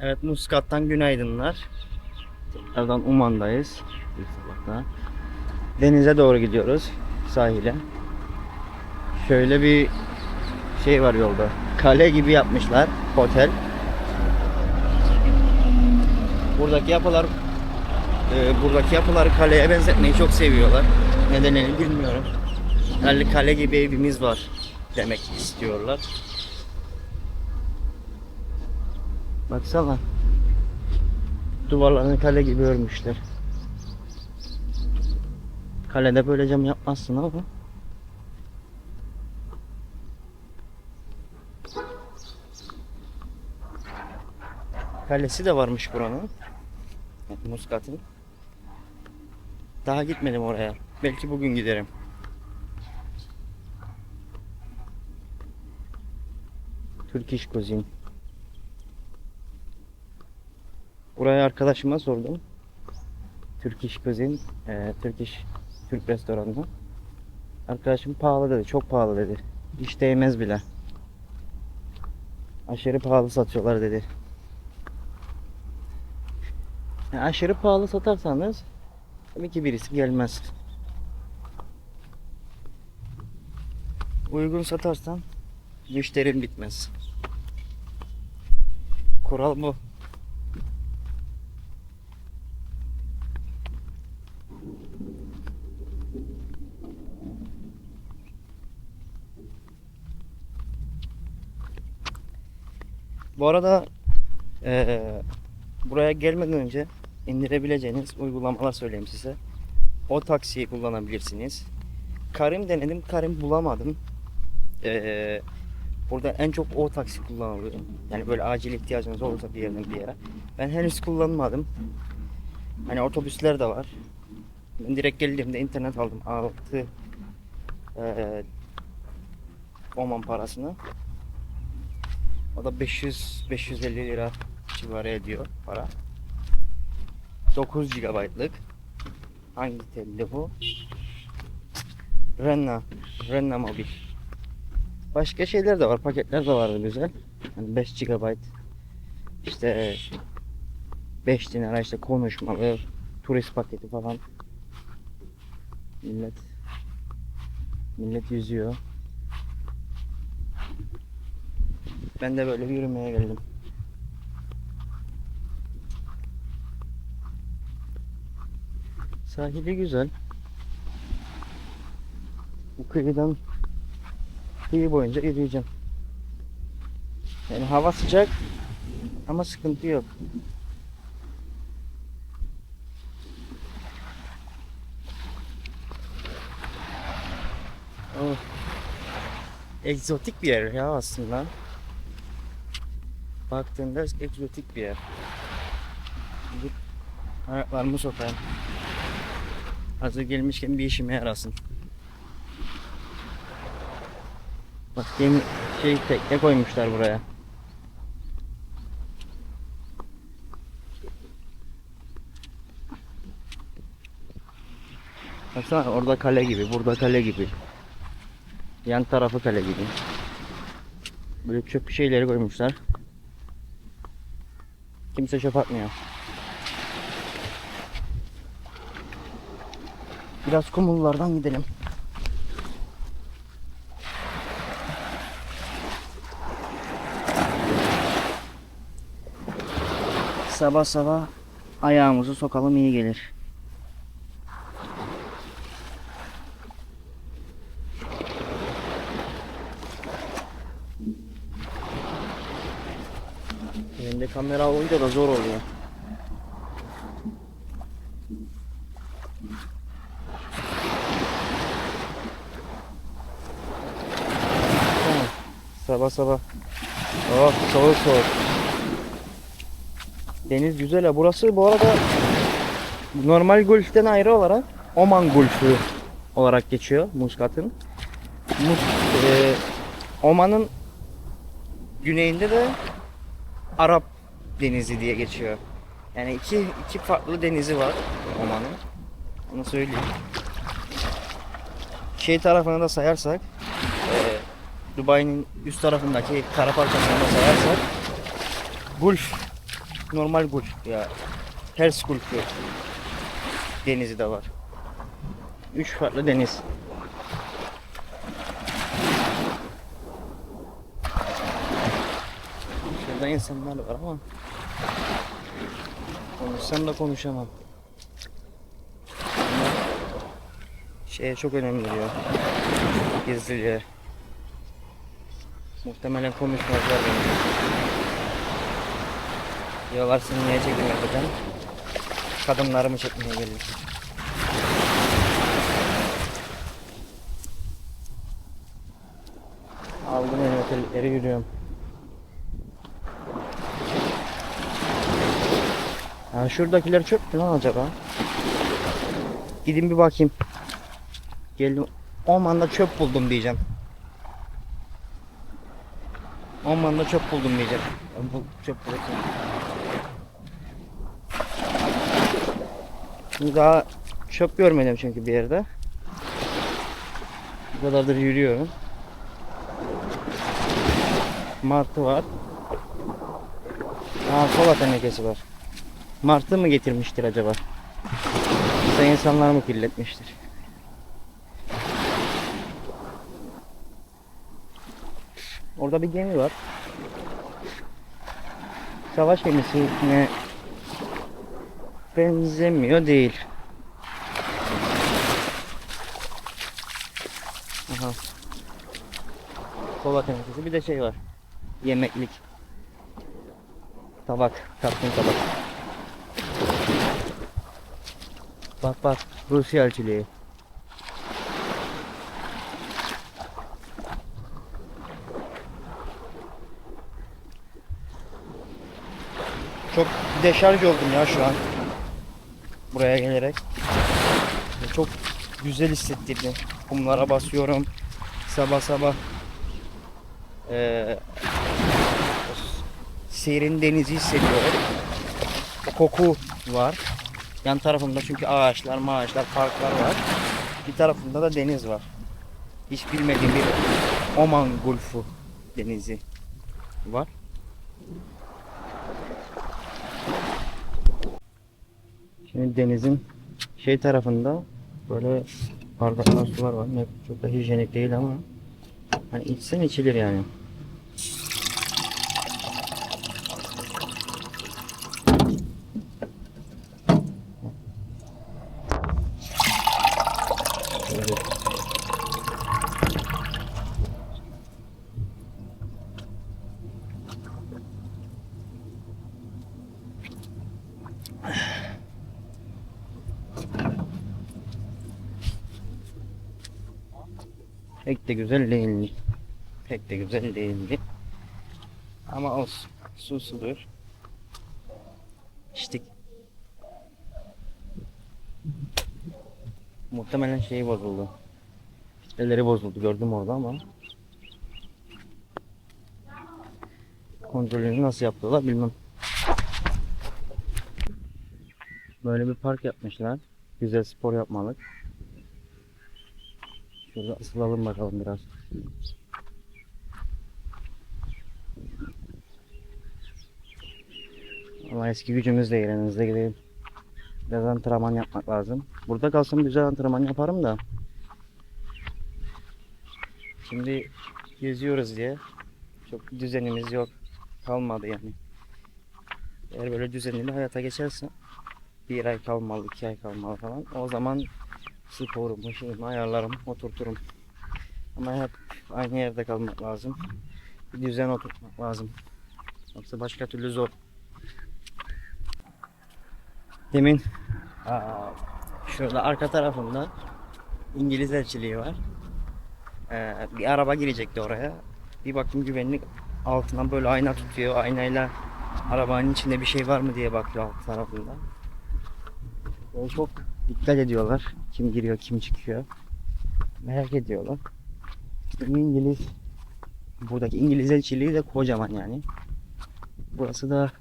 Evet Muskat'tan günaydınlar. Tekrardan Uman'dayız. Sabahta. Denize doğru gidiyoruz. Sahile. Şöyle bir şey var yolda. Kale gibi yapmışlar. Otel. Buradaki yapılar e, buradaki yapıları kaleye benzetmeyi çok seviyorlar. Nedenini bilmiyorum. Yani kale gibi evimiz var demek istiyorlar. Baksana. Duvarlarını kale gibi örmüşler. Kalede böyle cam yapmazsın ama. Kalesi de varmış buranın. Muskat'ın. Daha gitmedim oraya. Belki bugün giderim. Turkish Cuisine. Buraya arkadaşıma sordum. Turkish Cuisine, e, Turkish Türk restoranı. Arkadaşım pahalı dedi, çok pahalı dedi. Hiç değmez bile. Aşırı pahalı satıyorlar dedi. Yani aşırı pahalı satarsanız tabii ki birisi gelmez. Uygun satarsan müşterin bitmez. Kural bu. Bu arada eee, buraya gelmeden önce indirebileceğiniz uygulamalar söyleyeyim size. O taksiyi kullanabilirsiniz. Karim denedim, Karim bulamadım. Eee, burada en çok o taksi kullanılıyor. Yani böyle acil ihtiyacınız olursa bir yerden bir yere. Ben henüz kullanmadım. Hani otobüsler de var. Ben direkt geldiğimde internet aldım. 6 eee Oman parasını. O da 500 550 lira civarı ediyor para. 9 GB'lık. Hangi telli bu? Renna. Renna Mobil. Başka şeyler de var. Paketler de vardı güzel. Yani 5 GB. İşte 5 dinara işte konuşmalı turist paketi falan. Millet millet yüzüyor. Ben de böyle yürümeye geldim. Sahili güzel. Bu kıyıdan kıyı boyunca yürüyeceğim. Yani hava sıcak ama sıkıntı yok. Oh. Egzotik bir yer ya aslında. Baktığında egzotik bir yer. Gidip ayaklarımı sokayım. Hazır gelmişken bir işime yarasın. Bak gemi şey tekne koymuşlar buraya. Baksana orada kale gibi, burada kale gibi. Yan tarafı kale gibi. Böyle çöp şeyleri koymuşlar. Kimse çöp atmıyor. Biraz kumullardan gidelim. Sabah sabah ayağımızı sokalım iyi gelir. Kamera olunca da zor oluyor. Sabah sabah. Oh soğuk soğuk. Deniz güzel ha. Burası bu arada normal golften ayrı olarak Oman golfü olarak geçiyor Muskat'ın. Mus e, Oman'ın güneyinde de Arap Denizi diye geçiyor. Yani iki, iki farklı denizi var Oman'ın. Onu söyleyeyim. Şey tarafını da sayarsak e, Dubai'nin üst tarafındaki kara parçasını da sayarsak Gulf normal golf ya. Ters golf yok. Denizi de var. Üç farklı deniz. Şurada insanlar var ama konuşsam da konuşamam. Şeye çok önemli diyor. Gizliliğe. Muhtemelen konuşmazlar beni. Diyorlar seni niye yapacaksın? Kadınlarımı çekmeye geliyor. Aldım elime tellikleri yürüyorum. Ya şuradakiler çöp mü lan acaba? Gidin bir bakayım. Geldim. Ormanda çöp buldum diyeceğim. Ormanda çöp buldum diyeceğim. Bu çöp bırakayım. Şimdi daha çöp görmedim çünkü bir yerde. Bu kadardır yürüyorum. Martı var. Aa kola tenekesi var. Martı mı getirmiştir acaba? Yoksa insanlar mı kirletmiştir? Orada bir gemi var. Savaş gemisine benzemiyor değil. Aha. Kola tenekesi bir de şey var. Yemeklik. Tabak, kaptın tabak. Bak bak, Rusya elçiliği. Çok deşarj oldum ya şu an. Buraya gelerek. Çok güzel hissettirdi. Kumlara basıyorum. Sabah sabah. Ee, serin denizi hissediyorum. Koku var. Yan tarafımda çünkü ağaçlar, maaşlar, parklar var. Bir tarafında da deniz var. Hiç bilmediğim bir Oman Gulfu denizi var. Şimdi denizin şey tarafında böyle bardaklar sular var. Ne, çok da hijyenik değil ama hani içsen içilir yani. Şöyle. Pek de güzel değildi. Pek de güzel değildi. Ama olsun. Susuluyor. İçtik. Muhtemelen şeyi bozuldu. Filtreleri bozuldu. Gördüm orada ama. Kontrolünü nasıl yaptılar bilmem. Böyle bir park yapmışlar. Güzel spor yapmalık. Şurada ısılalım bakalım biraz. Ama eski gücümüzle yerimizde gidelim. Biraz antrenman yapmak lazım. Burada kalsam güzel antrenman yaparım da. Şimdi geziyoruz diye çok düzenimiz yok. Kalmadı yani. Eğer böyle düzenli hayata geçerse bir ay kalmalı, iki ay kalmalı falan. O zaman sporumu, şeyimi ayarlarım, oturturum. Ama hep aynı yerde kalmak lazım. Bir düzen oturtmak lazım. Yoksa başka türlü zor. Demin aa, şurada arka tarafında İngiliz elçiliği var. Ee, bir araba girecekti oraya. Bir baktım güvenlik altından böyle ayna tutuyor. Aynayla arabanın içinde bir şey var mı diye bakıyor alt tarafında. Böyle çok dikkat ediyorlar. Kim giriyor, kim çıkıyor. Merak ediyorlar. İngiliz buradaki İngiliz elçiliği de kocaman yani. Burası da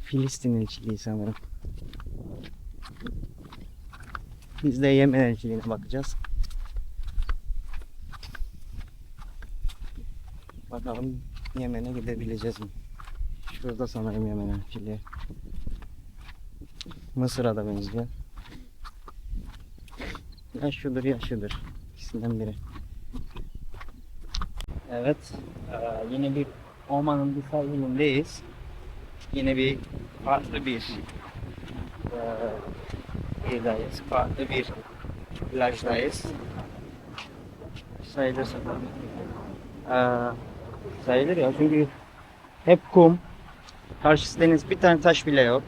Filistin elçiliği sanırım. Biz de Yemen elçiliğine bakacağız. Bakalım Yemen'e gidebileceğiz mi? Şurada sanırım Yemen elçiliği. Mısır'a da benziyor. Ya şudur ya. İkisinden biri. Evet. eee, yine bir Oman'ın bir sahilindeyiz. Yine bir farklı bir eee yerdeyiz. Farklı bir plajdayız. Sayılır sanırım. Eee, sayılır ya çünkü hep kum. Karşısı deniz bir tane taş bile yok.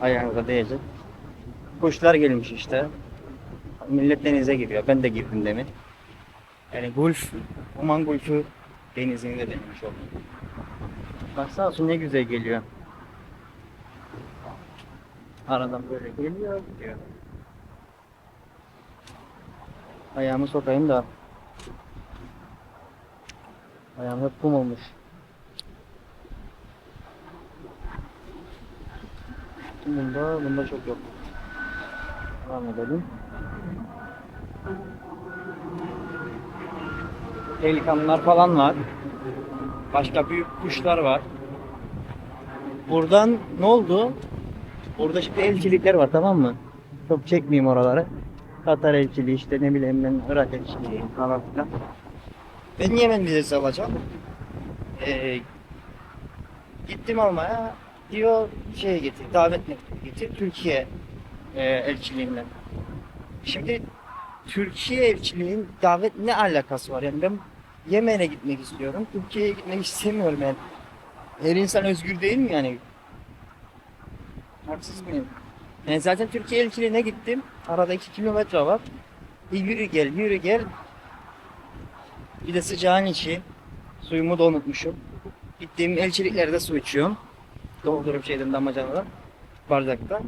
Ayağınıza değecek. Kuşlar gelmiş işte. Millet denize giriyor. Ben de girdim demin. Yani Gulf, Oman Gulf'ü denizinde denemiş oldum. Baksana su ne güzel geliyor. Aradan böyle geliyor gidiyor. Ayağımı sokayım da. Ayağım hep kum olmuş. Bunda, bunda çok yok. Devam edelim. Pelikanlar falan var. Başka büyük kuşlar var. Buradan ne oldu? Burada şimdi elçilikler var tamam mı? Çok çekmeyeyim oraları. Katar elçiliği işte ne bileyim ben Irak elçiliği falan filan. Ben Yemen vizesi alacağım. Ee, gittim almaya diyor şeye getir, davet getir Türkiye e, elçiliğinden. Şimdi Türkiye elçiliğinin davet ne alakası var? Yani ben Yemen'e gitmek istiyorum. Türkiye'ye gitmek istemiyorum yani. Her insan özgür değil mi yani? Haksız mıyım? Yani zaten Türkiye elçiliğine gittim. Arada 2 kilometre var. Bir yürü gel, yürü gel. Bir de sıcağın içi. Suyumu da unutmuşum. Gittiğim elçiliklerde su içiyorum. Doldurup şeyden damacanadan. Bardakta.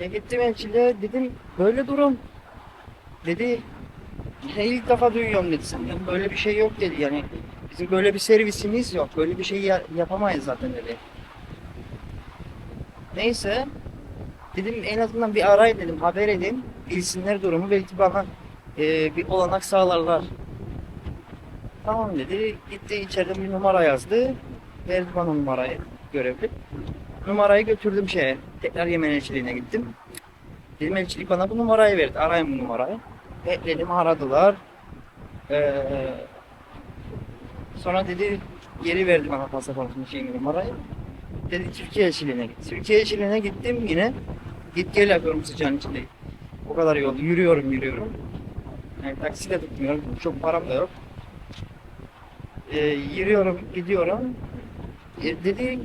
E gittim elçiliğe dedim böyle durum. Dedi "Ya ilk defa duyuyorum dedi senden. Böyle bir şey yok dedi yani. Bizim böyle bir servisimiz yok. Böyle bir şey ya- yapamayız zaten dedi. Neyse. Dedim en azından bir arayın dedim. Haber edin. Bilsinler durumu. Belki bana e, bir olanak sağlarlar. Tamam dedi. Gitti içeriden bir numara yazdı. Verdi bana numarayı. Görevli. Numarayı götürdüm şeye. Tekrar Yemen elçiliğine gittim. Dedim elçilik bana bu numarayı verdi. Arayın bu numarayı. Bekledim aradılar. Ee, sonra dedi geri verdi bana pasaportun şeyini numarayı. Dedi Türkiye elçiliğine git. Türkiye elçiliğine gittim yine. Git gel yapıyorum sıcağın içinde. O kadar yol. Yürüyorum yürüyorum. Yani taksi de tutmuyorum. Çok param da yok. Ee, yürüyorum gidiyorum. E, dedi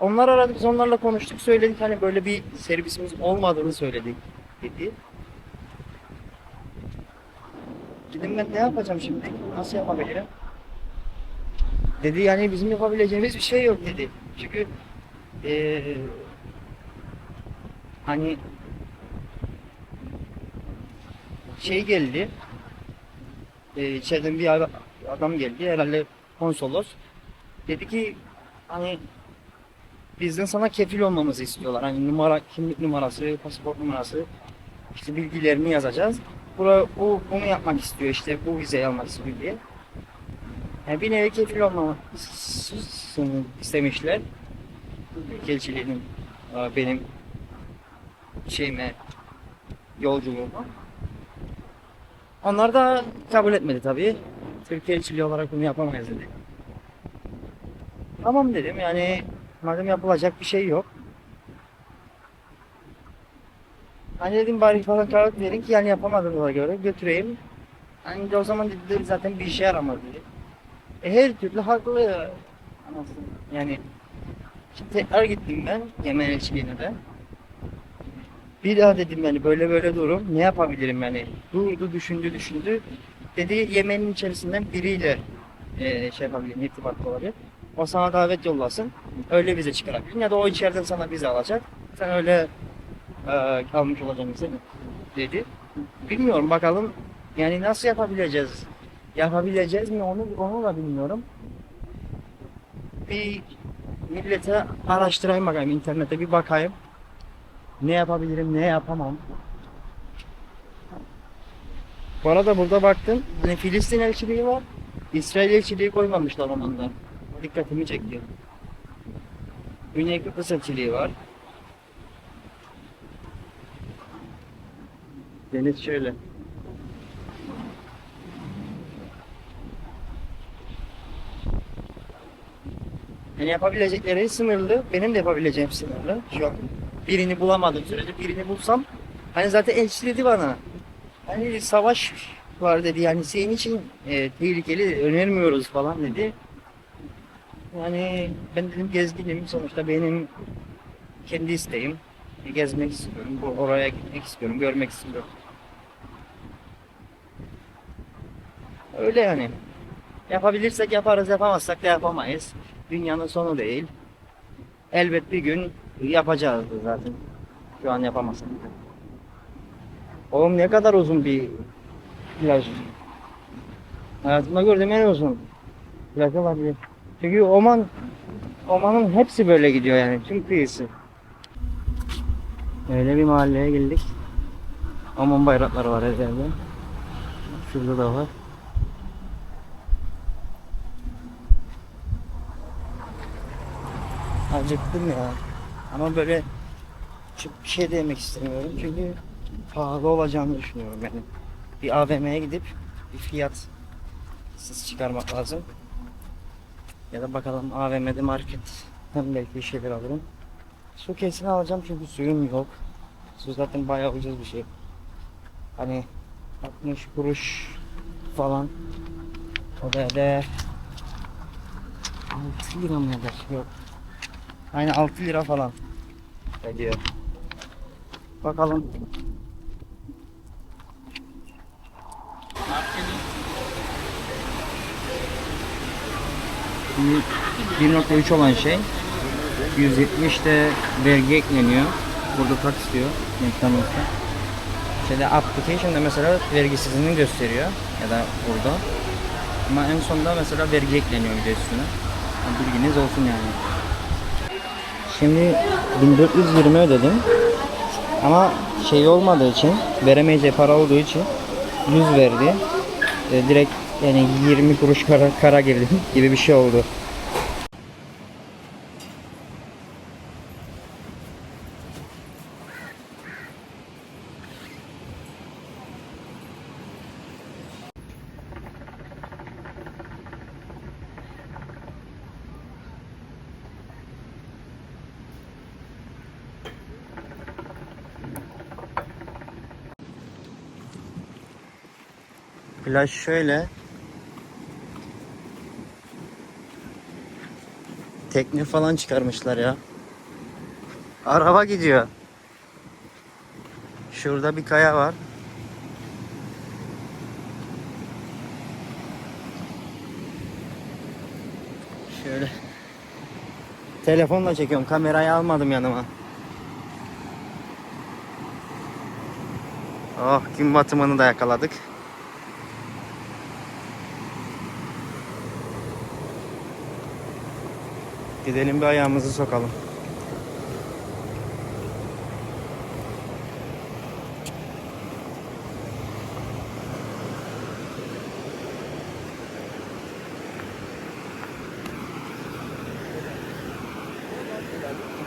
onlar aradı biz onlarla konuştuk söyledik hani böyle bir servisimiz olmadığını söyledik dedi. Dedim ben ne yapacağım şimdi? Nasıl yapabilirim? Dedi yani bizim yapabileceğimiz bir şey yok dedi. Çünkü eee hani şey geldi. Eee içeriden bir adam geldi herhalde konsolos. Dedi ki hani bizden sana kefil olmamızı istiyorlar. Hani numara, kimlik numarası, pasaport numarası, işte bilgilerini yazacağız. Bura, bu bunu yapmak istiyor işte bu vizeyi almak istiyor diye. Yani bir nevi kefil olmamı istemişler. Ülkelçiliğinin e, benim şeyime yolculuğuma. Onlar da kabul etmedi tabii. Türkiye elçiliği olarak bunu yapamayız dedi. Tamam dedim yani madem yapılacak bir şey yok. Hani dedim bari falan karar verin ki yani yapamadığımıza göre götüreyim. Hani o zaman dedi zaten bir işe yaramaz dedi. E her türlü haklı. Anasını. Yani şimdi tekrar gittim ben Yemen elçiliğine de. Bir daha dedim yani böyle böyle durum ne yapabilirim yani. Durdu düşündü düşündü. Dedi Yemen'in içerisinden biriyle e, şey yapabilirim irtibatlı olabilir. O sana davet yollasın. Öyle vize çıkarabilir. Ya da o içeriden sana vize alacak. Sen öyle e, kalmış olacaksın vize dedi. Bilmiyorum bakalım yani nasıl yapabileceğiz? Yapabileceğiz mi onu onu da bilmiyorum. Bir millete araştırayım bakayım internette bir bakayım. Ne yapabilirim, ne yapamam. Bu arada burada baktım. Hani Filistin elçiliği var. İsrail elçiliği koymamışlar ondan. Dikkatimi çekti. Güney Kıbrıs elçiliği var. Deniz şöyle. Yani yapabilecekleri sınırlı. Benim de yapabileceğim sınırlı. Şu birini bulamadığım sürece birini bulsam hani zaten elçi dedi bana. Hani savaş var dedi yani senin için e, tehlikeli önermiyoruz falan dedi. Yani ben dedim gezginim sonuçta benim kendi isteğim. Gezmek istiyorum, oraya gitmek istiyorum, görmek istiyorum. Öyle yani. Yapabilirsek yaparız, yapamazsak da yapamayız. Dünyanın sonu değil. Elbet bir gün yapacağız zaten. Şu an yapamazsak. Oğlum ne kadar uzun bir plaj. Hayatımda gördüğüm en uzun plaj olabilir. Çünkü Oman Oman'ın hepsi böyle gidiyor yani tüm kıyısı. Öyle bir mahalleye geldik. Oman bayrakları var her yerde. Şurada da var. Acıktım ya. Ama böyle çok bir şey de yemek istemiyorum çünkü pahalı olacağını düşünüyorum yani. Bir AVM'ye gidip bir fiyat siz çıkarmak lazım. Ya da bakalım AVM'de marketten belki bir şeyler alırım. Su kesin alacağım çünkü suyum yok. Su zaten bayağı ucuz bir şey. Hani 60 kuruş falan. O da de 6 lira mı eder? Yok. Aynen 6 lira falan ediyor. Bakalım. 1.3 olan şey 170 de vergi ekleniyor. Burada tax diyor. McDonald's'ta. Şeyde application'da mesela vergisizliğini gösteriyor ya da burada. Ama en sonunda mesela vergi ekleniyor bir de üstüne. Bilginiz olsun yani. Şimdi 1420 ödedim. Ama şey olmadığı için, veremeyeceği para olduğu için 100 verdi. E, direkt yani 20 kuruş kara, kara girdim gibi bir şey oldu. Plaj şöyle. Tekne falan çıkarmışlar ya. Araba gidiyor. Şurada bir kaya var. Şöyle. Telefonla çekiyorum. Kamerayı almadım yanıma. Oh gün batımını da yakaladık. Gidelim bir ayağımızı sokalım.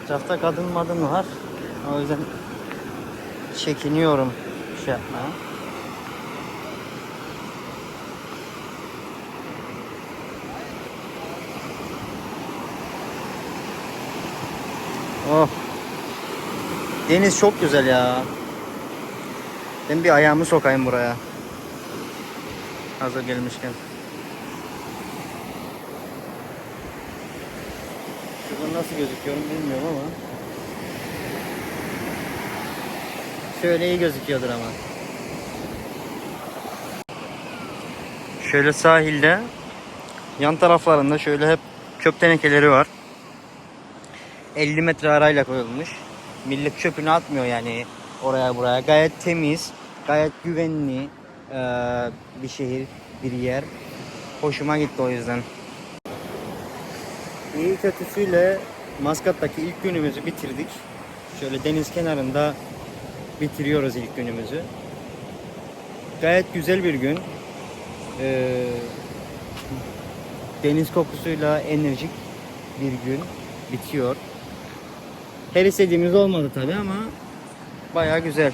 Etrafta kadın madın var. O yüzden çekiniyorum şey yapmaya. Oh. Deniz çok güzel ya. Ben bir ayağımı sokayım buraya. Hazır gelmişken. Şuradan nasıl gözüküyorum bilmiyorum ama. Şöyle iyi gözüküyordur ama. Şöyle sahilde yan taraflarında şöyle hep çöp tenekeleri var. 50 metre arayla koyulmuş. Millet çöpünü atmıyor yani oraya buraya. Gayet temiz, gayet güvenli eee, bir şehir, bir yer. Hoşuma gitti o yüzden. İyi kötüsüyle Maskat'taki ilk günümüzü bitirdik. Şöyle deniz kenarında bitiriyoruz ilk günümüzü. Gayet güzel bir gün. Eee, deniz kokusuyla enerjik bir gün bitiyor. Her istediğimiz olmadı tabi ama baya güzel.